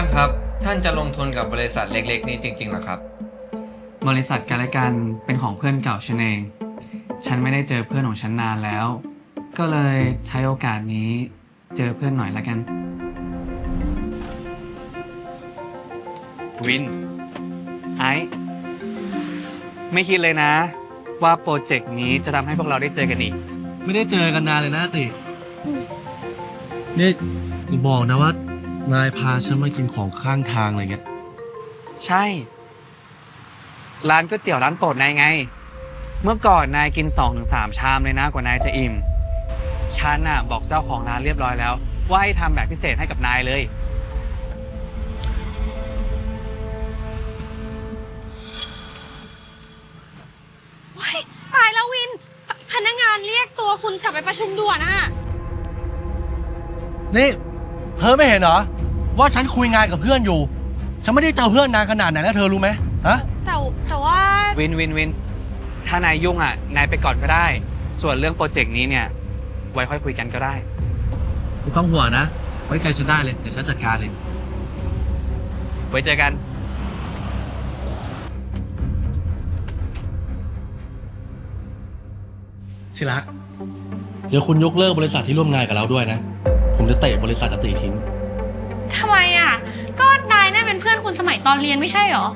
ท่านครับ ท่านจะลงทุนกับบริษัทเล็ก ๆ นี้จริงๆเหรอครับ บริษัทกันและกันเป็นของเพื่อนเก่าฉันเอง ฉันไม่ได้เจอเพื่อนของฉันนานแล้ว ก็เลยใช้โอกาสนี้เจอเพื่อนหน่อยละกัน วิน ไอซ์ไม่คิดเลยนะ ว่าโปรเจกต์นี้จะทำให้พวกเราได้เจอกันอีก ไม่ได้เจอกันนานเลยนะตินี่อย่าบอกนะว่า นายพาฉันมากินของข้างทางอะไรเงี้ย ใช่ ร้านก๋วยเตี๋ยวร้านโปรดนายไง เมื่อก่อนนายกิน2อถึงสชามเลยนะกว่านายจะอิ่มฉันน่ะบอกเจ้าของร้านเรียบร้อยแล้ว ว่าให้ทำแบบพิเศษให้กับนายเลย ว้ายตายแล้ววินพพนักงานเรียกตัวคุณกลับไปประชุมด่วนอะนี่ เธอไม่เห็นเหรอ ว่าฉันคุยงานกับเพื่อนอยู่ ฉันไม่ได้เจอเพื่อนนานขนาดไหนแล้วเธอรู้ไหมฮะ แต่แต่ว่าวินวินวิน ถ้านายยุ่งอะ นายไปก่อนก็ได้ ส่วนเรื่องโปรเจกต์นี้เนี่ย ไว้ค่อยคุยกันก็ได้ ไม่ต้องห่วงนะ ไว้ใจฉันได้เลย เดี๋ยวฉันจัดการเองไว้เจอกัน ที่รัก เดี๋ยวคุณยกเลิกบริษัทที่ร่วมงานกับเราด้วยนะ ผมจะเตะบริษัทอติทิ้ง ทำไมอะก็นายน่าเป็นเพื่อนคุณสมัยตอนเรียนไม่ใช่เหรอ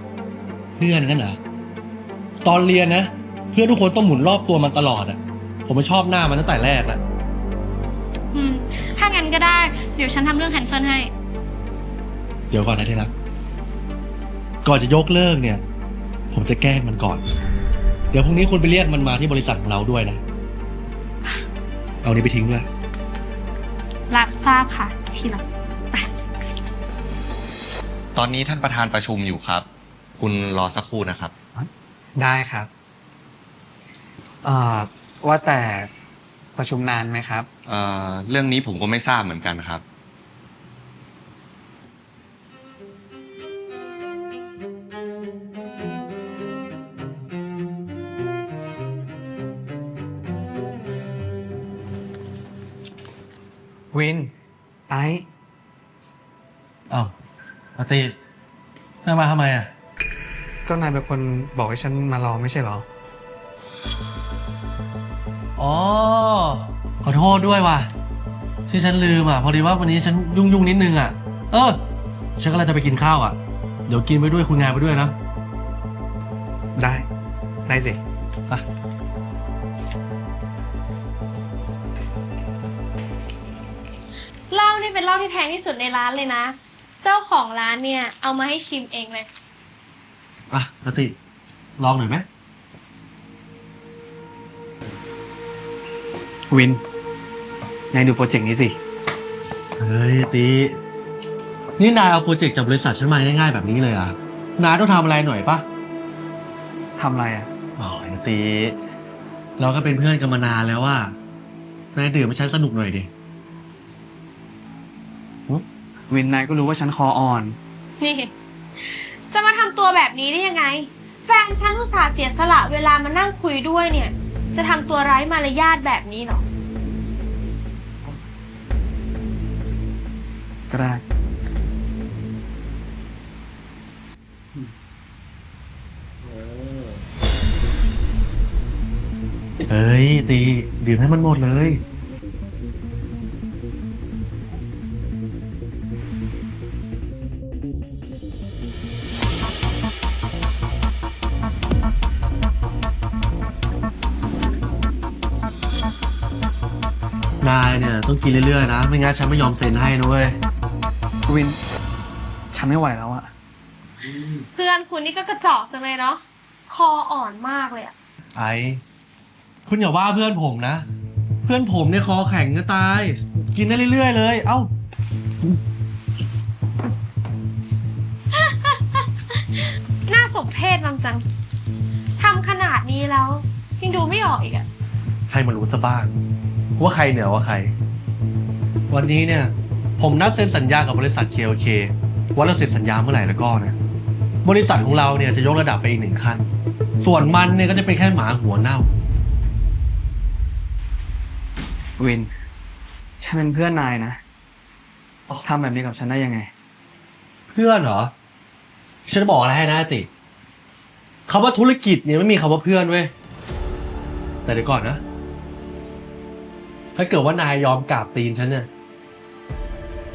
เพื่อนกันเหรอตอนเรียนนะ เพื่อนทุกคนต้องหมุนรอบตัวมันตลอดอะผมไม่ชอบหน้ามันตั้งแต่แรกแล้วอืม ถ้างั้นก็ได้ เดี๋ยวฉันทำเรื่องแคนเซิลให้ เดี๋ยวก่อนนะที่รักก่อนจะยกเลิกเนี่ย ผมจะแกล้งมันก่อน เดี๋ยวพรุ่งนี้คุณไปเรียกมันมาที่บริษัทของเราด้วยนะ เอานี้ไปทิ้งด้วย รับทราบค่ะ ทีหลัง ตอนนี้ท่านประธานประชุมอยู่ครับ คุณรอสักครู่นะครับ ได้ครับเอ่อว่าแต่ประชุมนานไหมครับ เอ่อเรื่องนี้ผมก็ไม่ทราบเหมือนกันครับ วินไอซ์เอ้า อาตินายมาทำไมอะ ก็นายเป็นคนบอกให้ฉันมารอไม่ใช่เหรอ อ๋อ ขอโทษด้วยว่ะที่ฉันลืมอะ พอดีว่าวันนี้ฉันยุ่งยุ่งๆนิดนึงอะ เออ ฉันก็เลยจะไปกินข้าวอะ เดี๋ยวกินไปด้วยคุยงานไปด้วยนะได้ได้สิไปเหล้านี่เป็นเหล้าที่แพงที่สุดในร้านเลยนะ เจ้าของร้านเนี่ย เอามาให้ชิมเองเลย อะอาติลองหน่อยไหมวิน นายดูโปรเจกต์นี้สิ เฮ้ยตีนี่นายเอาโปรเจกต์จากบริษัทฉันมาง่ายๆแบบนี้เลยอะนายต้องทำอะไรหน่อยปะทำอะไรอะ อ๋อตีเราก็เป็นเพื่อนกันมานานแล้วว่ะนายดื่มให้ฉันสนุกหน่อยดิ วินนายก็รู้ว่าฉันคออ่อน นี่จะมาทำตัวแบบนี้ได้ยังไง แฟนฉันอุตส่าห์เสียสละเวลามานั่งคุยด้วยเนี่ย จะทำตัวไร้มารยาทแบบนี้เหรอ ก็ได้ เฮ้ยตีดื่มให้มันหมดเลย นายเนี่ยต้องกินเรื่อยๆนะ ไม่งั้นฉันไม่ยอมเซ็นให้นะเว้ยวิน ฉันไม่ไหวแล้วอะเพื่อนคุณนี่ก็กระจอกจังเลยเนาะคออ่อนมากเลยอะไอ้คุณอย่าว่าเพื่อนผมนะ เพื่อนผมเนี่ยคอแข็งจะตาย กินได้เรื่อยๆเลย เอ้า น่าสมเพชบางจังทำขนาดนี้แล้วยังดูไม่ออกอีกอะให้มันรู้ซะบ้าง ว่าใครเหนือกว่าใคร วันนี้เนี่ย ผมนัดเซ็นสัญญากับบริษัท KOK ว่าเราเซ็นสัญญาเมื่อไหร่แล้วก็นะ บริษัทของเราเนี่ยจะยกระดับไปอีกหนึ่งขั้น ส่วนมันเนี่ยก็จะเป็นแค่หมาหัวเน่า วิน ฉันเป็นเพื่อนนายนะทำแบบนี้กับฉันได้ยังไงเเพื่อนเหรอ ฉันจะบอกอะไรให้นะอาติคำว่าธุรกิจเนี่ยไม่มีคำว่าเพื่อนเว้ย แต่เดี๋ยวก่อนนะ ถ้าเกิดว่านายยอมกราบตีนฉันเนี่ย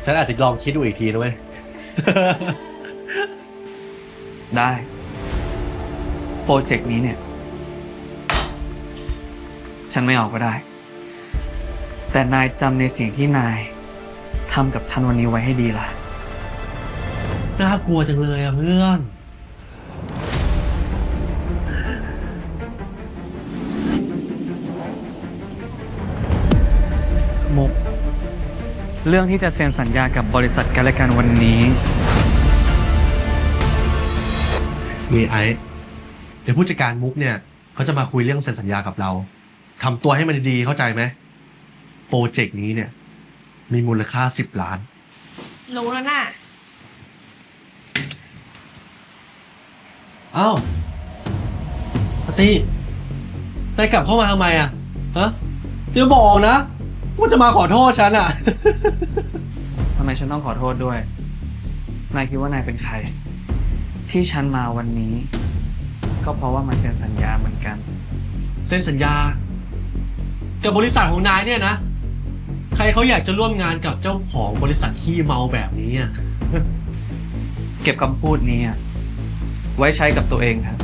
ฉันอาจจะลองคิดดูอีกทีนะเว้ย ได้ โปรเจกต์นี้เนี่ย ฉันไม่ออกก็ได้ แต่นายจำในสิ่งที่นายทำกับฉันวันนี้ไว้ให้ดีล่ะ น่ากลัวจังเลยอะเพื่อน เรื่องที่จะเซ็นสัญญากับบริษัทกันและกันวันนี้มีไอ้เดี๋ยวผู้จัดการมุกเนี่ยเขาจะมาคุยเรื่องเซ็นสัญญากับเราทำตัวให้มันดีๆเข้าใจไหมโปรเจกต์นี้เนี่ย มีมูลค่าสิบล้าน รู้แล้วน่ะ เอ้าปาร์ตี้นายกลับเข้ามาทำไมอะฮะเดี๋ยวบอกนะ ว่าจะมาขอโทษฉันอะ ทำไมฉันต้องขอโทษด้วย นายคิดว่านายเป็นใคร ที่ฉันมาวันนี้ ก็เพราะว่ามาเซ็นสัญญาเหมือนกันเซ็นสัญญากับบริษัทของนายเนี่ยนะ ใครเขาอยากจะร่วมงานกับเจ้าของบริษัทขี้เมาแบบนี้อะ เก็บคำพูดนี้อะไว้ใช้กับตัวเองครับ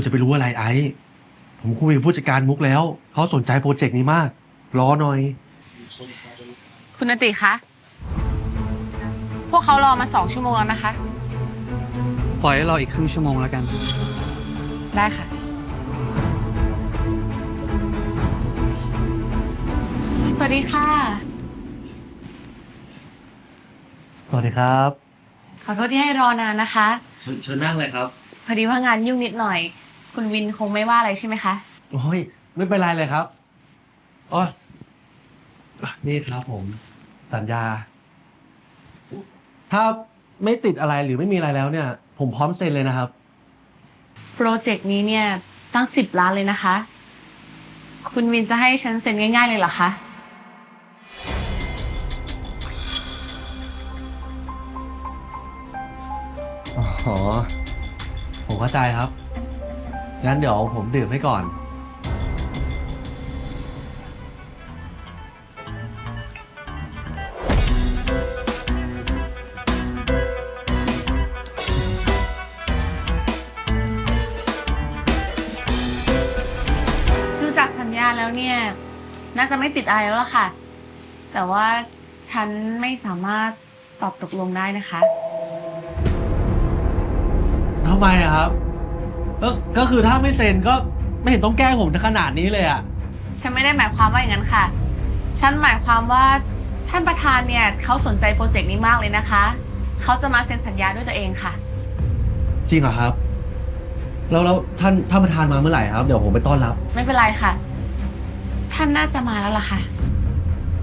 คุณจะไปรู้อะไรไอ้ผมคุยกับผู้จัดการมุกแล้ว เขาสนใจโปรเจกต์นี้มาก รอหน่อย คุณนติคะ พวกเขารอมาสองชั่วโมงแล้วนะคะ ปล่อยให้รออีกครึ่งชั่วโมงแล้วกัน ได้ค่ะ สวัสดีค่ะ สวัสดีครับ ขอโทษที่ให้รอนานนะคะ เชิญนั่งเลยครับ พอดีว่างานยุ่งนิดหน่อย คุณวินคงไม่ว่าอะไรใช่ไหมคะ โอ้ยไม่เป็นไรเลยครับอ๋อนี่ครับผม สัญญา ถ้าไม่ติดอะไรหรือไม่มีอะไรแล้วเนี่ย ผมพร้อมเซ็นเลยนะครับ โปรเจกต์นี้เนี่ยตั้งสิบล้านเลยนะคะ คุณวินจะให้ฉันเซ็นง่าย ๆ เลยเหรอคะ อ๋อ ผมเข้าใจครับ งั้นเดี๋ยวผมดื่มให้ก่อน ดูจากสัญญาแล้วเนี่ย น่าจะไม่ติดอะไรแล้วล่ะค่ะ แต่ว่าฉันไม่สามารถตอบตกลงได้นะคะ ทำไมอะครับ ก็ก็คือถ้าไม่เซ็นก็ไม่เห็นต้องแกล้งผมขนาดนี้เลยอะฉันไม่ได้หมายความว่าอย่างนั้นค่ะ ฉันหมายความว่าท่านประธานเนี่ยเขาสนใจโปรเจกต์นี้มากเลยนะคะ เขาจะมาเซ็นสัญญาด้วยตัวเองค่ะ จริงเหรอครับ แล้วแล้วท่านท่านประธานมาเมื่อไหร่ครับ เดี๋ยวผมไปต้อนรับ ไม่เป็นไรค่ะ ท่านน่าจะมาแล้วล่ะค่ะ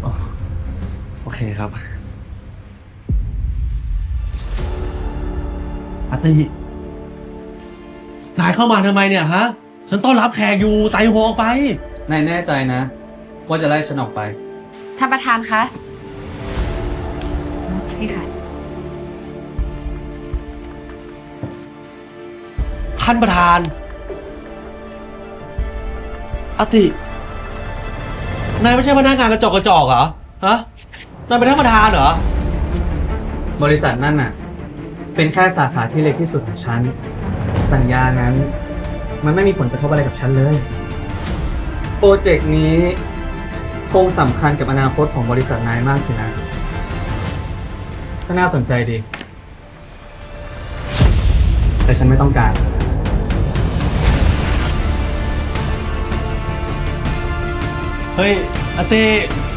อ๋อโอเคครับอาติ นายเข้ามาทำไมเนี่ยฮะ ฉันต้อนรับแขกอยู่ไต่หัวออกไป นายแน่ใจนะ ว่าจะไล่ฉันออกไป ท่านประธานคะนี่ค่ะ ท่านประธานอาติ นายไม่ใช่พนักงานกระจอกกระจอกเหรอ ฮะ นายเป็นท่านประธานเหรอ บริษัทนั่นน่ะ เป็นแค่สาขาที่เล็กที่สุดของฉัน สัญญานั้น มันไม่มีผลกระทบอะไรกับฉันเลย โปรเจกต์นี้คงสำคัญกับอนาคตของบริษัทนายมากสินะก็น่าสนใจดี แต่ฉันไม่ต้องการ เฮ้ยอาติโอ้ยถ้าเธ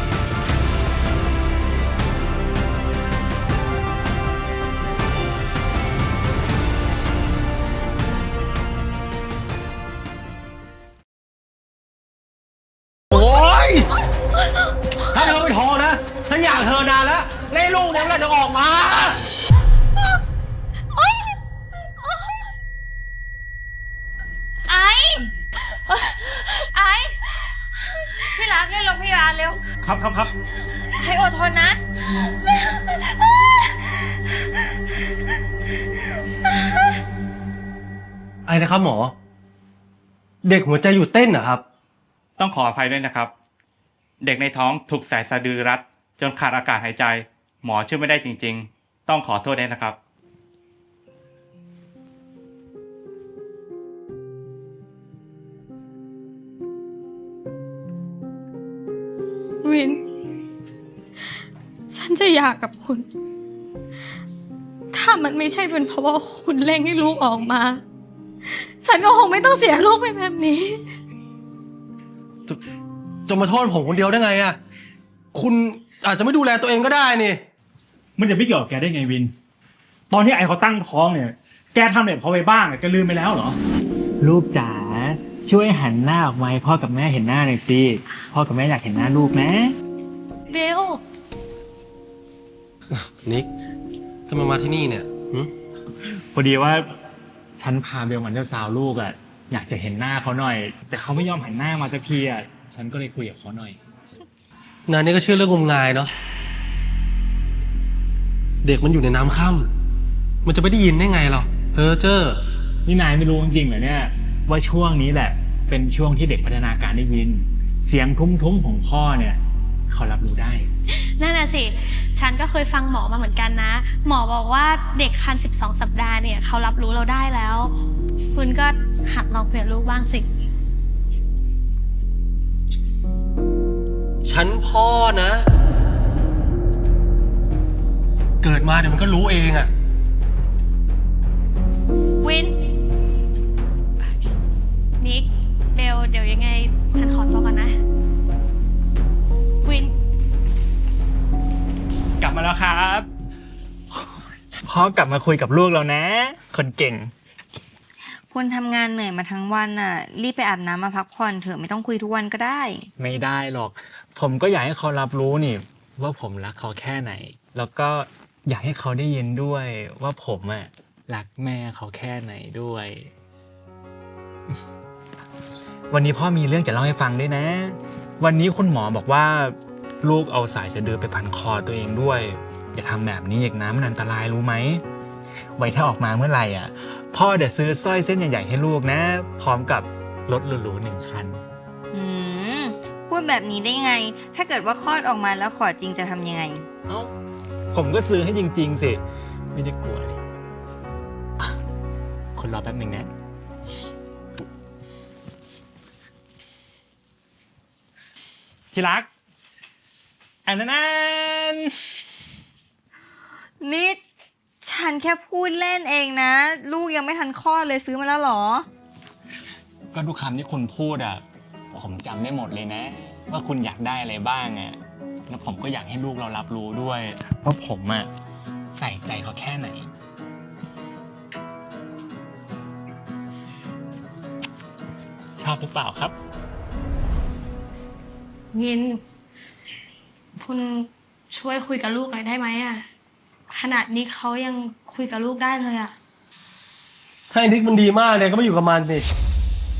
ไอ้นะครับหมอ เด็กหัวใจหยุดเต้นเหรอครับ ต้องขออภัยด้วยนะครับ เด็กในท้องถูกสายสะดือรัด จนขาดอากาศหายใจ หมอช่วยไม่ได้จริง ๆ ต้องขอโทษด้วยนะครับ วิน ฉันจะหย่ากับคุณ ถ้ามันไม่ใช่เป็นเพราะว่าคุณเร่งให้ลูกออกมา ฉันก็คงไม่ต้องเสียลูกไปแบบนี้ จะจะมาโทษผมคนเดียวได้ไงอะคุณอาจจะไม่ดูแลตัวเองก็ได้นี่ มันจะไม่เกี่ยวกับแกได้ไงวิน ตอนที่ไอเขาตั้งท้องเนี่ย แกทำแบบเขาไปบ้างอะแกลืมไปแล้วเหรอ ลูกจ๋าช่วยหันหน้าออกมาให้พ่อกับแม่เห็นหน้าหน่อยสิ พ่อกับแม่อยากเห็นหน้าลูกนะเร็วนิก ทำไมมาที่นี่เนี่ยหึพอดีว่าฉันพาเบลมันเจ้าสาวลูกอะอยากจะเห็นหน้าเขาหน่อย แต่เขาไม่ยอมหันหน้ามาสักทีอะฉันก็เลยคุยกับเขาหน่อยงานนี้ก็เชื่อเรื่องงมงายเนาะ เด็กมันอยู่ในน้ำค่ำมันจะไม่ได้ยินได้ไงหรอเฮอเจอร์นี่นายไม่รู้จริงๆเหรอเนี่ย ว่าช่วงนี้แหละ เป็นช่วงที่เด็กพัฒนาการได้ยิน เสียงทุ้มๆของพ่อเนี่ย เขารับรู้ได้ นั่นน่ะสิ ฉันก็เคยฟังหมอมาเหมือนกันนะ หมอบอกว่าเด็กคัน 12 สัปดาห์เนี่ยเขารับรู้เราได้แล้ว คุณก็หัดลองเปลี่ยนลูกบ้างสิ ฉันพ่อนะ เกิดมาเดี๋ยวมันก็รู้เองอะวิน นิกเบลเดี๋ยวยังไง ฉันขอตัวก่อนนะ กลับมาแล้วครับพ่อกลับมาคุยกับลูกแล้วนะ คนเก่ง คุณทำงานเหนื่อยมาทั้งวันน่ะ รีบไปอาบน้ำมาพักผ่อนเถอะไม่ต้องคุยทุกวันก็ได้ ไม่ได้หรอก ผมก็อยากให้เขารับรู้นี่ ว่าผมรักเขาแค่ไหน แล้วก็อยากให้เขาได้ยินด้วยว่าผมอะรักแม่เขาแค่ไหนด้วย วันนี้พ่อมีเรื่องจะเล่าให้ฟังด้วยนะ วันนี้คุณหมอบอกว่า ลูกเอาสายสะดือไปพันคอตัวเองด้วย อย่าทำแบบนี้อีกนะมันอันตรายรู้ไหม ไว้ถ้าออกมาเมื่อไหร่อะ พ่อเดี๋ยวซื้อสร้อยเส้นใหญ่ๆให้ลูกนะ พร้อมกับรถหรูๆหนึ่งคัน อืม พูดแบบนี้ได้ไง ถ้าเกิดว่าคลอดออกมาแล้วขอจริงจะทำยังไง เอ้า ผมก็ซื้อให้จริง ๆ สิ ไม่ได้กลัวเลยอะคุณรอแป๊บหนึ่งนะ ที่รัก อันนั้นอันนี่ฉันแค่พูดเล่นเองนะ ลูกยังไม่ทันคลอดเลยซื้อมาแล้วเหรอ ก็ทุกคำที่คุณพูดอะ ผมจำได้หมดเลยนะ ว่าคุณอยากได้อะไรบ้างอะ แล้วผมก็อยากให้ลูกเรารับรู้ด้วยว่าผมอะใส่ใจเขาแค่ไหน ชอบหรือเปล่าครับวิน คุณช่วยคุยกับลูกหน่อยได้ไหมอะขนาดนี้เขายังคุยกับลูกได้เลยอะถ้าไอ้นิกมันดีมากเนี่ยก็ไม่อยู่กับมันสิ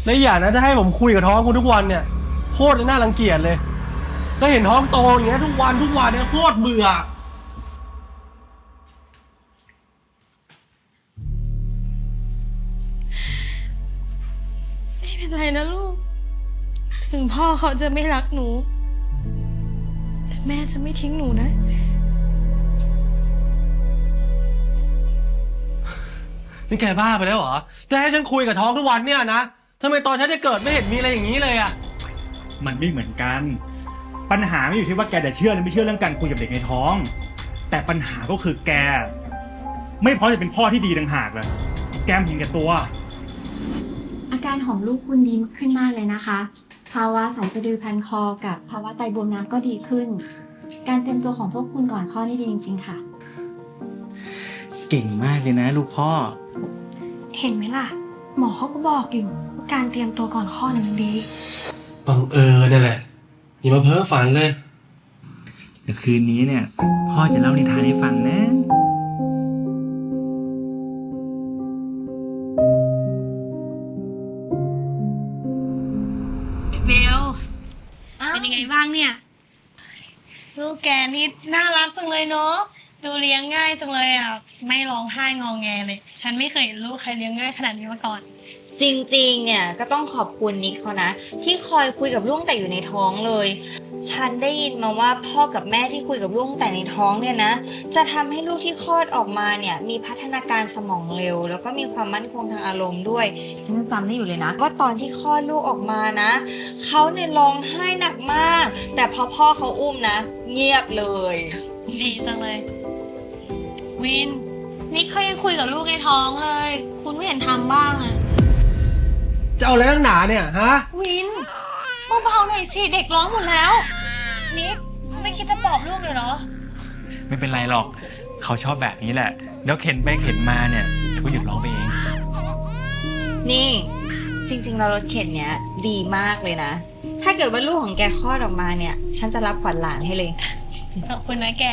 และอีกอย่างนะถ้าให้ผมคุยกับท้องคุณทุกวันเนี่ยโคตรน่ารังเกียจเลยแล้วเห็นท้องโตอย่างเงี้ยทุกวันทุกวันเนี่ยโคตรเบื่อ ไม่เป็นไรนะลูก ถึงพ่อเขาจะไม่รักหนู แต่แม่จะไม่ทิ้งหนูนะ นี่แกบ้าไปแล้วเหรอจะให้ฉันคุยกับท้องทุกวันเนี่ยนะทำไมตอนฉันจะเกิดไม่เห็นมีอะไรอย่างนี้เลยอะมันไม่เหมือนกัน ปัญหาไม่อยู่ที่ว่าแกจะเชื่อหรือไม่เชื่อเรื่องการคุยกับเด็กในท้อง แต่ปัญหาก็คือแก ไม่พร้อมจะเป็นพ่อที่ดีต่างหากเลยแกมเห็นแก่ตัว อาการของลูกคุณดีขึ้นมากเลยนะคะ ภาวะสายสะดือพันคอ กับภาวะไตบวมน้ำก็ดีขึ้น การเตรียมตัวของพวกคุณก่อนคลอดนี่ดีจริงๆค่ะ เก่งมากเลยนะ ลูกพ่อ เห็นไหมล่ะ หมอเขาก็บอกอยู่ว่าการเตรียมตัวก่อนคลอดน่ะมันดี บังเอิญนั่นแหละอย่ามาเพ้อฝันเลย เดี๋ยวคืนนี้เนี่ย พ่อจะเล่านิทานให้ฟังนะ แกนี่น่ารักจังเลยเนาะดูเลี้ยงง่ายจังเลยอะไม่ร้องไห้งองแงเลย ฉันไม่เคยเห็นลูกใครเลี้ยงง่ายขนาดนี้มาก่อน จริงๆ เนี่ยก็ต้องขอบคุณนิกเขานะ ที่คอยคุยกับลูกแต่อยู่ในท้องเลย ฉันได้ยินมาว่าพ่อกับแม่ที่คุยกับลูกตั้งแต่ในท้องเนี่ยนะ จะทำให้ลูกที่คลอดออกมาเนี่ย มีพัฒนาการสมองเร็ว แล้วก็มีความมั่นคงทางอารมณ์ด้วย ฉันจำได้อยู่เลยนะ ว่าตอนที่คลอดลูกออกมานะเขาเนี่ยร้องไห้หนักมาก แต่พอพ่อเขาอุ้มนะ เงียบเลย ดีจังเลย วิน นี่เขายังคุยกับลูกในท้องเลย คุณไม่เห็นทำบ้างอะจะเอาอะไรนักหนาเนี่ยฮะ วิน เบาๆหน่อยสิเด็กร้องหมดแล้วนิกไม่คิดจะปลอบลูกเลยเหรอ ไม่เป็นไรหรอก เขาชอบแบบนี้แหละ แล้วเข็นไปเข็นมาเนี่ยก็หยุดร้องไปเอง นี่ จริงๆเรารถเข็นเนี้ยดีมากเลยนะ ถ้าเกิดว่าลูกของแกคลอดออกมาเนี่ย ฉันจะรับขวัญหลานให้เลย ขอบคุณนะแก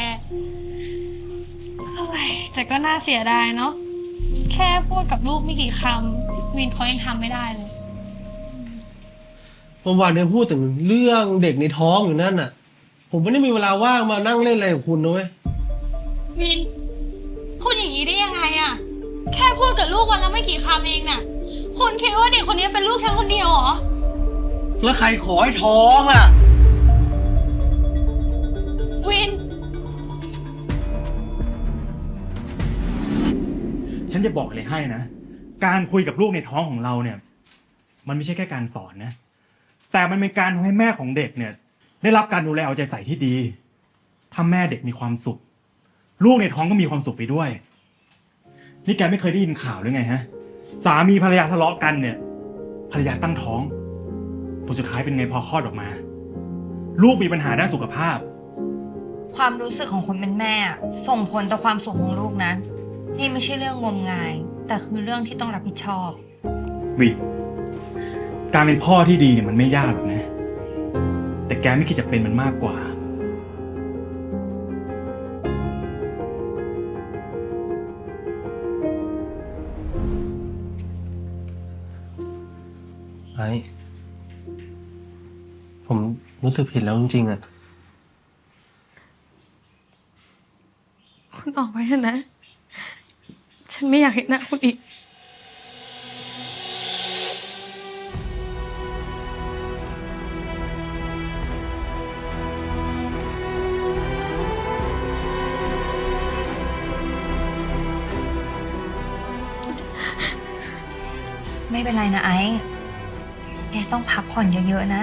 โอ้ยแต่ก็น่าเสียดายเนาะแค่พูดกับลูกไม่กี่คำวินเขายังทำไม่ได้เลย ผมวันเนี่ยพูดถึงเรื่องเด็กในท้องอยู่นั่นน่ะ ผมไม่ได้มีเวลาว่างมานั่งเล่นอะไรกับคุณนะเว้ยวิน พูดอย่างนี้ได้ยังไงอะแค่พูดกับลูกวันละไม่กี่คำเองน่ะ คุณคิดว่าเด็กคนนี้เป็นลูกฉันคนเดียวเหรอ แล้วใครขอให้ท้องอะ วิน ฉันจะบอกเลยให้นะ การคุยกับลูกในท้องของเราเนี่ย มันไม่ใช่แค่การสอนนะ แต่มันเป็นการทำให้แม่ของเด็กเนี่ย ได้รับการดูแลเอาใจใส่ที่ดีถ้าแม่เด็กมีความสุข ลูกในท้องก็มีความสุขไปด้วย นี่แกไม่เคยได้ยินข่าวหรือไงฮะ สามีภรรยาทะเลาะกันเนี่ย ภรรยาตั้งท้องผลสุดท้ายเป็นไงพอคลอดออกมา ลูกมีปัญหาด้านสุขภาพ ความรู้สึกของคนเป็นแม่อะส่งผลต่อความสุขของลูกนะ นี่ไม่ใช่เรื่องงมงาย แต่คือเรื่องที่ต้องรับผิดชอบ วิ การเป็นพ่อที่ดีเนี่ยมันไม่ยากหรอกนะ แต่แกไม่คิดจะเป็นมันมากกว่า ไอ้ผมรู้สึกผิดแล้วจริงๆอะคุณออกไปเถอะนะ ฉันไม่อยากเห็นหน้าคุณอีก นไรนะไอ้แกต้องพักผ่อนเยอะๆนะ